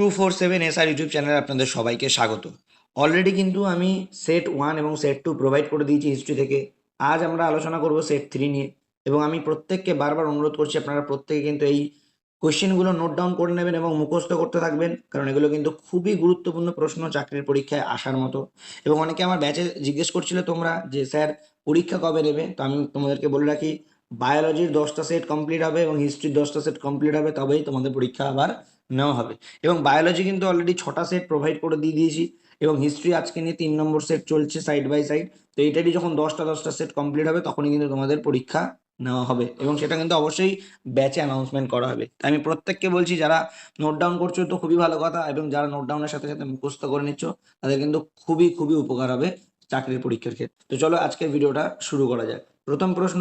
Two four seven S R YouTube চ্যানেলে আপনাদের সবাইকে স্বাগত। অলরেডি কিন্তু আমি সেট ওয়ান এবং সেট টু প্রোভাইড করে দিয়েছি হিস্ট্রি থেকে। আজ আমরা আলোচনা করব সেট থ্রি নিয়ে এবং আমি প্রত্যেককে বারবার অনুরোধ করছি আপনারা প্রত্যেকে কিন্তু এই কোয়েশ্চেনগুলো নোট ডাউন করে নেবেন এবং মুখস্থ করতে থাকবেন, কারণ এগুলো কিন্তু খুবই গুরুত্বপূর্ণ প্রশ্ন চাকরির পরীক্ষায় আসার মতো। এবং অনেকে আমার ব্যাচে জিজ্ঞেস করছিলে তোমরা যে, স্যার, পরীক্ষা কবে নেবে তো আমি তোমাদেরকে বলে রাখি বায়োলজির দশটা সেট কমপ্লিট হবে এবং হিস্ট্রির দশটা সেট কমপ্লিট হবে, তবেই তোমাদের পরীক্ষা আবার নেওয়া হবে। এবং বায়োলজি কিন্তু অলরেডি ছটা সেট প্রোভাইড করে দিয়ে দিয়েছি এবং হিস্ট্রি আজকে নিয়ে তিন নম্বর সেট চলছে সাইড বাই সাইড তো এইটারই যখন দশটা দশটা সেট কমপ্লিট হবে, তখনই কিন্তু তোমাদের পরীক্ষা নেওয়া হবে এবং সেটা কিন্তু অবশ্যই ব্যাচে অ্যানাউন্সমেন্ট করা হবে। তাই আমি প্রত্যেককে বলছি, যারা নোট ডাউন করছ, তো খুবই ভালো কথা এবং যারা নোট ডাউনের সাথে সাথে মুখস্থ করে নিচ্ছ, তাদের কিন্তু খুবই খুবই উপকার হবে চাকরির পরীক্ষার ক্ষেত্রে। তো চলো আজকের ভিডিওটা শুরু করা যাক। প্রথম প্রশ্ন,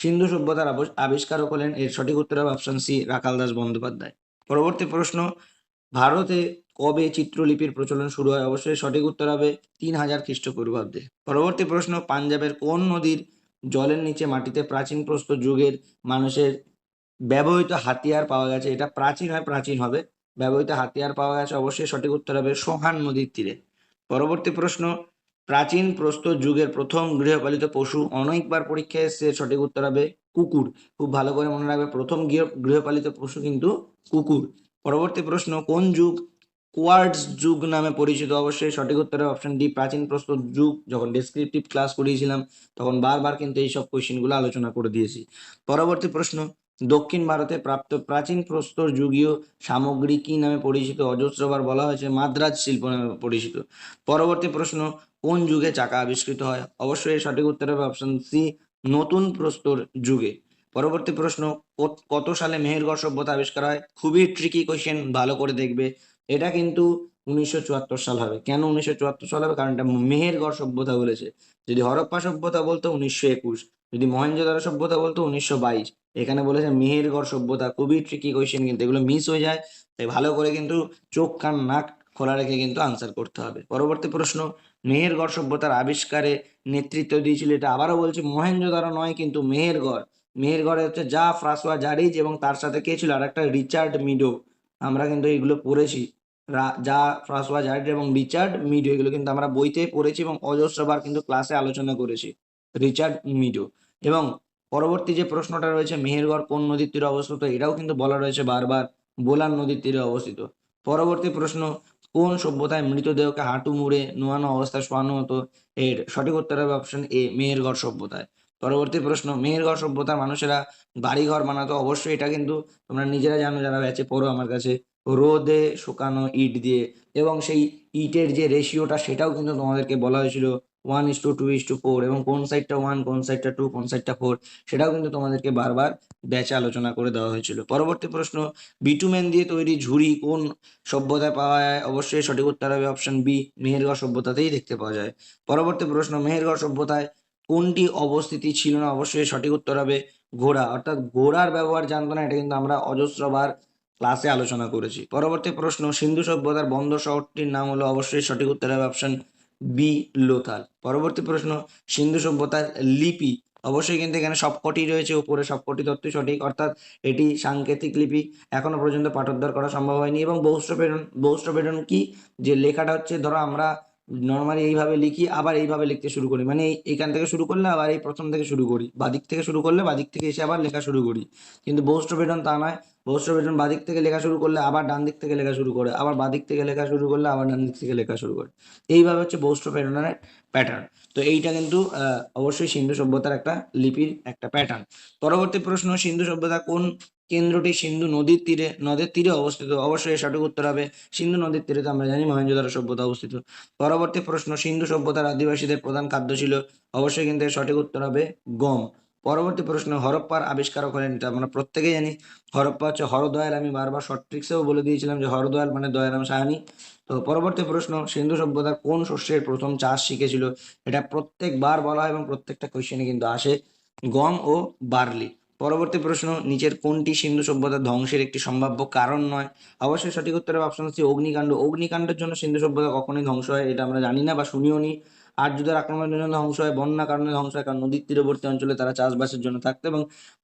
সিন্ধু সভ্যতার আবিষ্কারক হলেন এর সঠিক উত্তর হবে অপশন সি রাখাল দাস বন্দ্যোপাধ্যায়। পরবর্তী প্রশ্ন, ভারতে কবে চিত্রলিপির প্রচলন শুরু হয়? অবশ্যই সঠিক উত্তর হবে তিন হাজার খ্রিস্টপূর্বাব্দে। পরবর্তী প্রশ্ন, পাঞ্জাবের কোন নদীর জলের নিচে মাটিতে প্রাচীন প্রস্তর যুগের মানুষের ব্যবহৃত হাতিয়ার পাওয়া গেছে? এটা প্রাচীন হয় প্রাচীন হবে। ব্যবহৃত হাতিয়ার পাওয়া গেছে। অবশ্যই সঠিক উত্তর হবে সোহান নদীর তীরে। পরবর্তী প্রশ্ন প্রাচীন প্রস্তর যুগের প্রথম গৃহপালিত পশু অনেকবার পরীক্ষায় এসছে সঠিক উত্তর হবে কুকুর। খুব ভালো করে মনে রাখবে, প্রথম গৃহ, গৃহপালিত পশু কিন্তু কুকুর। পরবর্তী প্রশ্ন, কোন যুগ কোয়ার্ডস যুগ নামে পরিচিত? অবশ্যই সঠিক উত্তর অপশন ডি প্রাচীন প্রস্তর যুগ। যখন ডেসক্রিপটিভ ক্লাস করিয়েছিলাম, তখন বারবার কিন্তু এইসব কোয়েশ্চেনগুলো আলোচনা করে দিয়েছি। পরবর্তী প্রশ্ন দক্ষিণ ভারতে প্রাপ্ত প্রাচীন প্রস্তর যুগীয় সামগ্রী কি নামে পরিচিত? অজস্রবার বলা হয়েছে, মাদ্রাজ শিল্প নামে পরিচিত। পরবর্তী প্রশ্ন, কোন যুগে চাকা আবিষ্কৃত হয়? অবশ্যই এর সঠিক উত্তর হবে অপশন সি নতুন প্রস্তর যুগে। পরবর্তী প্রশ্ন, কত- সালে মেহেরগড় সভ্যতা আবিষ্কার হয়? খুবই ট্রিকি কোয়েশ্চেন ভালো করে দেখবে। এটা কিন্তু উনিশশো চুয়াত্তর সাল হবে। কেন উনিশশো চুয়াত্তর সাল হবে? কারণ এটা মেহেরগড় সভ্যতা বলেছে। যদি হরপ্পা সভ্যতা বলতো উনিশশো একুশ, যদি মহেঞ্জোদারো সভ্যতা বলতো উনিশশো বাইশ এখানে বলেছে মেহেরগড় সভ্যতা, খুবই ট্রিকি কোয়েশ্চেন কিন্তু, এগুলো মিস হয়ে যায়। তাই ভালো করে কিন্তু চোখ, কান, নাক খোলা রেখে কিন্তু আনসার করতে হবে। পরবর্তী প্রশ্ন মেহেরগড় সভ্যতার আবিষ্কারে নেতৃত্ব দিয়েছিল এটা আবারও বলছি মহেঞ্জোদারো নয় কিন্তু মেহেরগড় মেহেরগড়ে হচ্ছে যা, ফ্রাসোয়া, জারিজ এবং তার সাথে কে ছিল? আর একটা রিচার্ড মিডো। আমরা কিন্তু এগুলো পড়েছি। যা, ফ্রাসোয়া, জারিজ এবং রিচার্ড মিডো, এগুলো কিন্তু আমরা বইতে পড়েছি এবং অজস্রবার কিন্তু ক্লাসে আলোচনা করেছি। Richard Meadow. এবং পরবর্তী যে প্রশ্নটা রয়েছে, মেহেরগড় কোন নদীর তীরে অবস্থিত? এটাও কিন্তু বলা রয়েছে বারবার, বোলার নদীর তীরে অবস্থিত। পরবর্তী প্রশ্ন, কোন সভ্যতায় মৃতদেহকে হাঁটু মুড়ে নোয়ানো অবস্থায় শোয়ানো হতো? এর সঠিক উত্তর হবে অপশন এ মেহেরগড় সভ্যতায়। পরবর্তী প্রশ্ন, মেহেরগড় সভ্যতার মানুষেরা বাড়িঘর বানাতো? অবশ্যই এটা কিন্তু তোমরা নিজেরা জানো, যারা ব্যাচে পড়ো আমার কাছে। রোদে শুকানো ইট দিয়ে। এবং সেই ইটের যে রেশিওটা সেটাও কিন্তু তোমাদেরকে বলা হয়েছিল one is to two is to four এবং কোন সাইডটা ওয়ান কোন সাইডটা টু কোন সাইডটা ফোর সেটাও কিন্তু তোমাদেরকে বারবার ব্যাচে আলোচনা করে দেওয়া হয়েছিল। পরবর্তী প্রশ্ন বিটুমেন দিয়ে তৈরি ঝুড়ি কোন সভ্যতায় পাওয়া যায়? অবশ্যই সঠিক উত্তর হবে অপশন বি মেহেরগড় সভ্যতাতেই দেখতে পাওয়া যায়। পরবর্তী প্রশ্ন, মেহেরগড় সভ্যতায় কোনটি অবস্থিতি ছিল না? অবশ্যই সঠিক উত্তর হবে ঘোড়া। অর্থাৎ ঘোড়ার ব্যবহার জানতো না, এটা কিন্তু আমরা অজস্রবার ক্লাসে আলোচনা করেছি। পরবর্তী প্রশ্ন, সিন্ধু সভ্যতার বন্দর শহরটির নাম হলো অবশ্যই সঠিক উত্তর হবে অপশন বি লোথাল পরবর্তী প্রশ্ন, সিন্ধু সভ্যতার লিপি। অবশ্যই কিন্তু এখানে সবকটি রয়েছে, উপরে সবকটি তথ্য সঠিক, অর্থাৎ এটি সাংকেতিক লিপি। এখনও পর্যন্ত পাঠোদ্ধার করা সম্ভব হয়নি এবং বৌষ্ট্রপেডন বৌষ্ট্রপেডন কি? যে লেখাটা হচ্ছে, ধরো আমরা নর্মালি এইভাবে লিখি, আবার এইভাবে লিখতে শুরু করি। মানে এই- এইখান থেকে শুরু করলে আবার এই প্রথম থেকে শুরু করি। বাদিক থেকে শুরু করলে বাদিক থেকে এসে আবার লেখা শুরু করি। কিন্তু বৌষ্ট্রপেডন তা নয় বৌষ্ট্রপেডন বাদিক থেকে লেখা শুরু করলে আবার ডান দিক থেকে লেখা শুরু করে, আবার বাদিক থেকে লেখা শুরু করলে আবার ডান দিক থেকে লেখা শুরু করে। এইভাবে হচ্ছে বৌষ্ট্রপেডনের প্যাটার্ন তো এইটা কিন্তু অবশ্যই সিন্ধু সভ্যতার একটা লিপির একটা প্যাটার্ন পরবর্তী প্রশ্ন, সিন্ধু সভ্যতা কোন কেন্দ্রটি সিন্ধু নদীর তীরে, নদের তীরে অবস্থিত? অবশ্যই সঠিক উত্তর হবে সিন্ধু নদীর তীরে, তো আমরা জানি মহেঞ্জোদারো সভ্যতা অবস্থিত। পরবর্তী প্রশ্ন, সিন্ধু সভ্যতার আদিবাসীদের প্রধান খাদ্য ছিল? অবশ্যই কিন্তু সঠিক উত্তর হবে গম। পরবর্তী প্রশ্ন, হরপ্পার আবিষ্কারক হলেন এটা আমরা প্রত্যেকেই জানি। হরপ্পা হচ্ছে হরদয়াল, আমি বারবার শর্ট ট্রিক্সেও বলে দিয়েছিলাম যে হরদয়াল মানে দয়ারাম সাহানি। তো পরবর্তী প্রশ্ন, সিন্ধু সভ্যতার কোন শস্যের প্রথম চাষ শিখেছিল? এটা প্রত্যেকবার বলা হয় এবং প্রত্যেকটা কোয়েশ্চেনে কিন্তু আসে। গম ও বার্লি। পরবর্তী প্রশ্ন, নিচের কোনটি সিন্ধু সভ্যতার ধ্বংসের একটি সম্ভাব্য কারণ নয়? অবশ্যই সঠিক উত্তর হবে অপশন সি অগ্নিকাণ্ড। অগ্নিকাণ্ডের জন্য সিন্ধু সভ্যতা কখনোই ধ্বংস হয়, এটা আমরা জানি না বা শুনিও নি। আর্যদের আক্রমণের জন্য ধ্বংস হয়, বন্যা কারণে ধ্বংস হয়, কারণ নদীর তীরবর্তী অঞ্চলে তারা চাষবাসের জন্য থাকতো এবং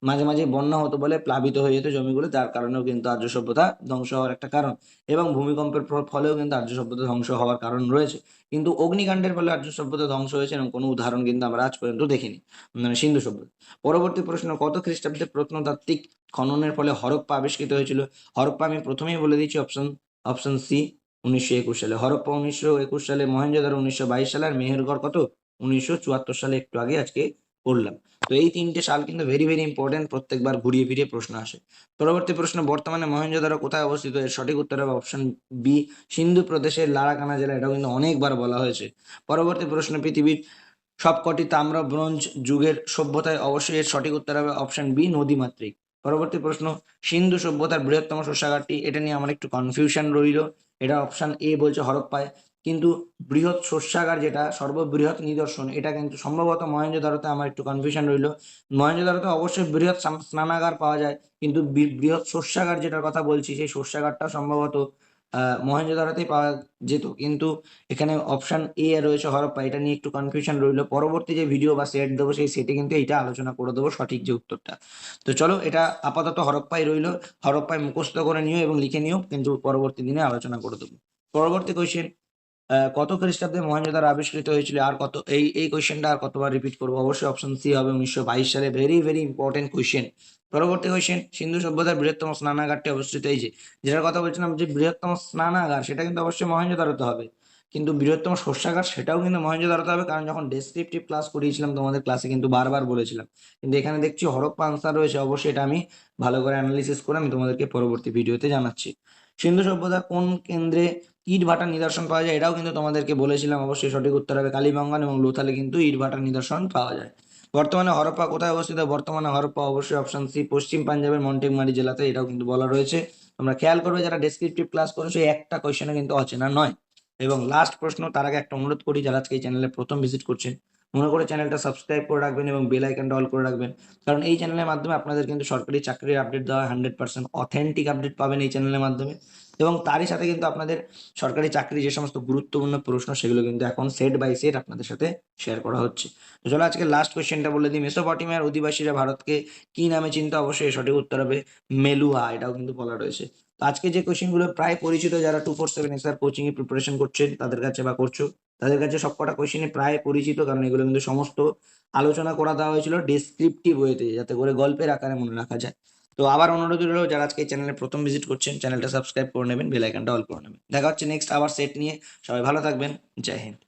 মাঝে মাঝে বন্যা হতো বলে প্লাবিত হয়ে যেত জমিগুলো তার কারণেও কিন্তু আর্য সভ্যতা ধ্বংস হওয়ার একটা কারণ এবং ভূমিকম্পের ফলেও কিন্তু আর্য সভ্যতা ধ্বংস হওয়ার কারণ রয়েছে। কিন্তু অগ্নিকাণ্ডের ফলে আর্য সভ্যতা ধ্বংস হয়েছে এবং কোনো উদাহরণ কিন্তু আমরা আজ পর্যন্ত দেখিনি মানে সিন্ধু সভ্যতা। পরবর্তী প্রশ্ন, কত খ্রিস্টাব্দে প্রত্নতাত্ত্বিক খননের ফলে হরপ্পা আবিষ্কৃত হয়েছিল? হরপ্পা আমি প্রথমেই বলে দিচ্ছি অপশন অপশন সি উনিশশো একুশ সালে। হরপ্পা উনিশশো একুশ সালে মহেঞ্জোদারো উনিশশো বাইশ সালে আর মেহেরগড় কত? উনিশশো চুয়াত্তর সালে একটু আগে আজকে পড়লাম। তো এই তিনটে সাল কিন্তু ভেরি ভেরি ইম্পর্টেন্ট প্রত্যেকবার ঘুরিয়ে ফিরিয়ে প্রশ্ন আসে। পরবর্তী প্রশ্ন, বর্তমানে মহেঞ্জোদারো কোথায় অবস্থিত? এর সঠিক উত্তর হবে অপশন বি সিন্ধু প্রদেশের লারাকানা জেলা। এটাও কিন্তু অনেকবার বলা হয়েছে। পরবর্তী প্রশ্ন, পৃথিবীর সবকটি তাম্র ব্রোঞ্জ যুগের সভ্যতায় অবশ্যই এর সঠিক উত্তর হবে অপশন বি নদীমাতৃক। পরবর্তী প্রশ্ন, সিন্ধু সভ্যতার বৃহত্তম শস্যাগারটি, এটা নিয়ে আমার একটু কনফিউশন রইল। এটা অপশান এ বলছে হরপ্পায় কিন্তু বৃহৎ শস্যাগার যেটা, সর্ববৃহৎ নিদর্শন, এটা কিন্তু সম্ভবত মহেঞ্জোদারোতে আমার একটু কনফিউশন রইল। মহেঞ্জোদারোতে অবশ্যই বৃহৎ স্নানাগার পাওয়া যায়, কিন্তু বৃহৎ শস্যাগার যেটার কথা বলছি, সেই শস্যাগারটা সম্ভবত মহেঞ্জোদারোতেই পাওয়া যেত। কিন্তু এখানে অপশন এ রয়েছে হরপ্পা। এটা নিয়ে একটু কনফিউশন রইল। পরবর্তী যে ভিডিও বা সেট দেবো, সেই সেটে কিন্তু এটা আলোচনা করে দেবো সঠিক যে উত্তরটা। তো চলো, এটা আপাতত হরপ্পাই রইল। হরপ্পায় মুখস্থ করে নিও এবং লিখে নিও, কিন্তু পরবর্তী দিনে আলোচনা করে দেবো। পরবর্তী কোয়েশ্চেন কত খ্রিস্টাব্দে মহেঞ্জোদারো আবিষ্কৃত হয়েছিল? আর কত, এই এই কোয়েশ্চেনটা আর কতবার রিপিট করব? অবশ্যই অপশন সি হবে উনিশশো বাইশ সালে। ভেরি ভেরি ইম্পর্টেন্ট কোয়েশ্চেন পরবর্তী কোয়েশ্চেন সিন্ধু সভ্যতার বৃহত্তম স্নানাগারটি অবস্থিত। এই যে, যেটার কথা বলছিলাম যে, বৃহত্তম স্নানাগার, সেটা কিন্তু অবশ্যই মহেঞ্জোদারোতে হবে। কিন্তু বৃহত্তম শস্যাগার, সেটাও কিন্তু মহেঞ্জোদারোতে হবে, কারণ যখন ডেসক্রিপটিভ ক্লাস করিয়েছিলাম, তোমাদের ক্লাসে কিন্তু বারবার বলেছিলাম। কিন্তু এখানে দেখছি হরপ্পা আনসার রয়েছে, অবশ্যই এটা আমি ভালো করে অ্যানালিসিস করে আমি তোমাদেরকে পরবর্তী ভিডিওতে জানাচ্ছি। সিন্ধু সভ্যতা কোন কেন্দ্রে ইট ভাটার নিদর্শন পাওয়া যায়, এটাও কিন্তু তোমাদেরকে বলেছিলাম, অবশ্যই সঠিক উত্তর হবে কালীবঙ্গান এবং লোথালে কিন্তু ইট ভাটার নিদর্শন পাওয়া যায়। বর্তমানে হরপ্পা কোথায় অবস্থিত? বর্তমানে হরপ্পা অবশ্যই অপশন সি পশ্চিম পাঞ্জাবের মন্টেগমারি জেলাতে, এটাও কিন্তু বলা রয়েছে। তোমরা খেয়াল করবে, যারা ডেসক্রিপটিভ ক্লাস করেছ একটা কোয়েশ্চেনে কিন্তু অচেনা নয়। এবং লাস্ট প্রশ্ন, তার আগে একটা অনুরোধ করি, যারা আজকে এই চ্যানেলে প্রথম ভিজিট করছেন, মনে করে চ্যানেলটা সাবস্ক্রাইব করে রাখবেন এবং বেল আইকনটা অল করে রাখবেন। কারণ এই চ্যানেলের মাধ্যমে আপনাদের কিন্তু সরকারি চাকরির আপডেট দেওয়া হান্ড্রেড পার্সেন্ট অথেন্টিক আপডেট পাবেন এই চ্যানেলের মাধ্যমে। এবং তারই সাথে কিন্তু আপনাদের সরকারি চাকরি যে সমস্ত গুরুত্বপূর্ণ প্রশ্ন, সেগুলো কিন্তু এখন সেট বাই সেট আপনাদের সাথে শেয়ার করা হচ্ছে। চলো আজকে লাস্ট কোয়েশ্চেনটা বলে দিই। মেসোপটেমিয়ার অধিবাসীরা ভারতকে কি নামে চিন্তা অবশ্যই সঠিক উত্তর হবে মেলুয়া এটাও কিন্তু বলা রয়েছে। তো আজকে যে কোয়েশ্চেনগুলো প্রায় পরিচিত যারা two four seven exam coaching এ প্রিপারেশন করছেন তাদের কাছে বা করছ, তাদের কাছে সবকটা কোয়েশ্চেনে প্রায় পরিচিত, কারণ এগুলো কিন্তু সমস্ত আলোচনা করা দেওয়া হয়েছিল ডেসক্রিপটিভ ওয়েতে যাতে করে গল্পের আকারে মনে রাখা যায়। তো আবার অনুরোধ রইল, যারা আজকে চ্যানেলে প্রথম ভিজিট করছেন, চ্যানেলটা সাবস্ক্রাইব করে নেবেন বেল অল করে নেবেন। দেখা হচ্ছে নেক্সট আবার সেট নিয়ে। সবাই ভালো থাকবেন। জয় হিন্দ।